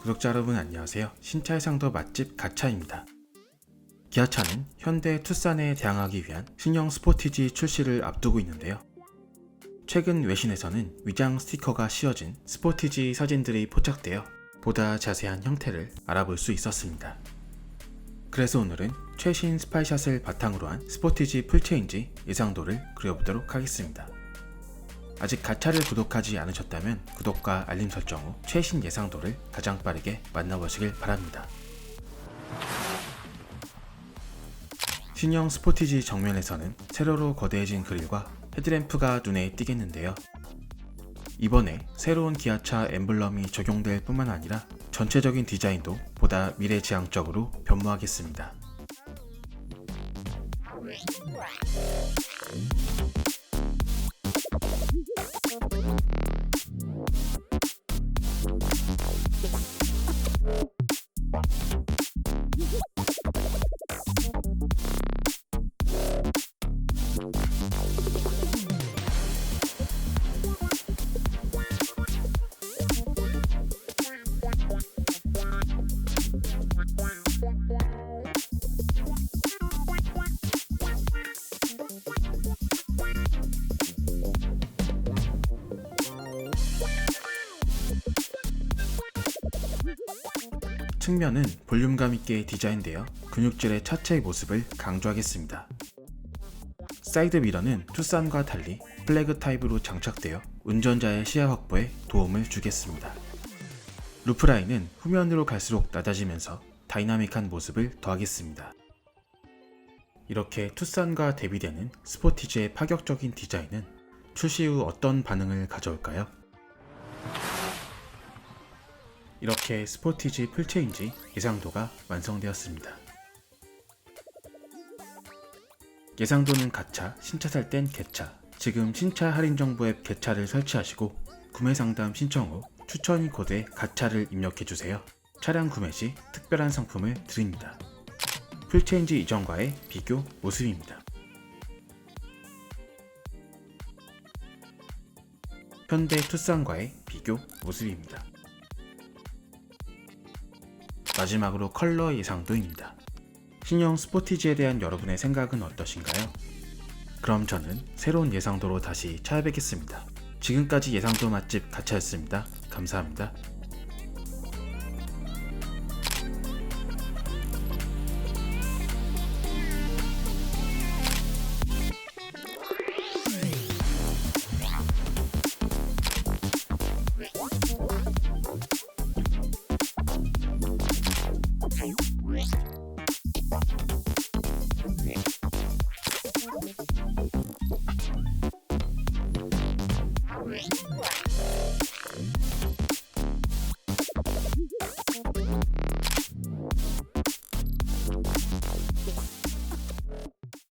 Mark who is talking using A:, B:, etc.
A: 구독자 여러분 안녕하세요. 신차의 상도 맛집 가차입니다. 기아차는 현대 투싼에 대항하기 위한 신형 스포티지 출시를 앞두고 있는데요. 최근 외신에서는 위장 스티커가 씌워진 스포티지 사진들이 포착되어 보다 자세한 형태를 알아볼 수 있었습니다. 그래서 오늘은 최신 스파이샷을 바탕으로 한 스포티지 풀체인지 예상도를 그려보도록 하겠습니다. 아직 가차를 구독하지 않으셨다면 구독과 알림 설정 후 최신 예상도를 가장 빠르게 만나보시길 바랍니다. 신형 스포티지 정면에서는 세로로 거대해진 그릴과 헤드램프가 눈에 띄겠는데요. 이번에 새로운 기아차 엠블럼이 적용될 뿐만 아니라 전체적인 디자인도 보다 미래지향적으로 변모하겠습니다. 측면은 볼륨감 있게 디자인되어 근육질의 차체의 모습을 강조하겠습니다. 사이드 미러는 투싼과 달리 플래그 타입으로 장착되어 운전자의 시야 확보에 도움을 주겠습니다. 루프라인은 후면으로 갈수록 낮아지면서 다이나믹한 모습을 더하겠습니다. 이렇게 투싼과 대비되는 스포티지의 파격적인 디자인은 출시 후 어떤 반응을 가져올까요? 이렇게 스포티지 풀체인지 예상도가 완성되었습니다. 예상도는 가차, 신차 살 땐 개차. 지금 신차 할인 정보 앱 개차를 설치하시고 구매 상담 신청 후 추천이 코드에 가차를 입력해 주세요. 차량 구매 시 특별한 상품을 드립니다. 풀체인지 이전과의 비교 모습입니다. 현대 투싼과의 비교 모습입니다. 마지막으로 컬러 예상도입니다. 신형 스포티지에 대한 여러분의 생각은 어떠신가요? 그럼 저는 새로운 예상도로 다시 찾아뵙겠습니다. 지금까지 예상도 맛집 가차였습니다. 감사합니다.